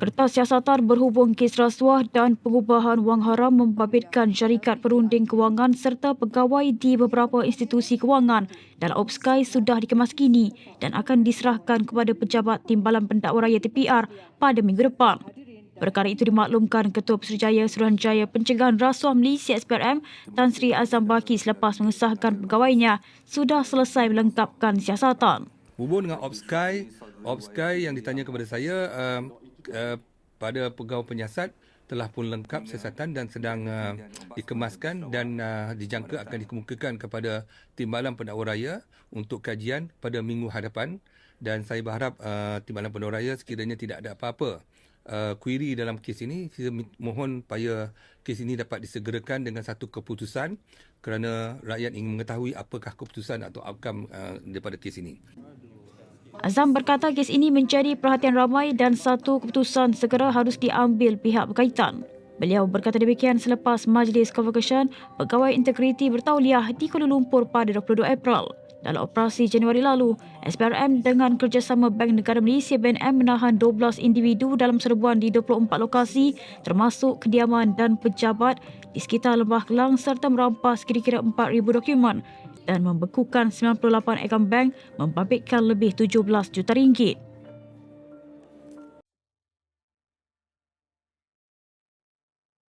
Kertas siasatan berhubung kes rasuah dan pengubahan wang haram membabitkan syarikat perunding kewangan serta pegawai di beberapa institusi kewangan dalam OPSKY sudah dikemas kini dan akan diserahkan kepada pejabat Timbalan Pendakwa Raya TPR pada minggu depan. Perkara itu dimaklumkan Ketua Pesuruhjaya Suruhanjaya Pencegahan Rasuah Malaysia SPRM Tan Sri Azam Baki selepas mengesahkan pegawainya sudah selesai melengkapkan siasatan. hubung dengan OpSky, OpSky yang ditanya kepada saya uh, uh, pada pegawai penyiasat telah pun lengkap siasatan dan sedang uh, dikemaskan dan uh, dijangka akan dikemukakan kepada Timbalan Pendakwa Raya untuk kajian pada minggu hadapan dan saya berharap uh, Timbalan Pendakwa Raya sekiranya tidak ada apa-apa uh, query dalam kes ini saya mohon supaya kes ini dapat disegerakan dengan satu keputusan kerana rakyat ingin mengetahui apakah keputusan atau outcome uh, daripada kes ini. Azam berkata kes ini menjadi perhatian ramai dan satu keputusan segera harus diambil pihak berkaitan. Beliau berkata demikian selepas Majlis Convocation Pegawai Integriti Bertauliah di Kuala Lumpur pada 22 April. Dalam operasi Januari lalu, SPRM dengan kerjasama Bank Negara Malaysia BNM menahan 12 individu dalam serbuan di 24 lokasi termasuk kediaman dan pejabat di sekitar Lembah Kelang serta merampas kira-kira 4,000 dokumen dan membekukan 98 akaun bank membabitkan lebih 17 juta ringgit.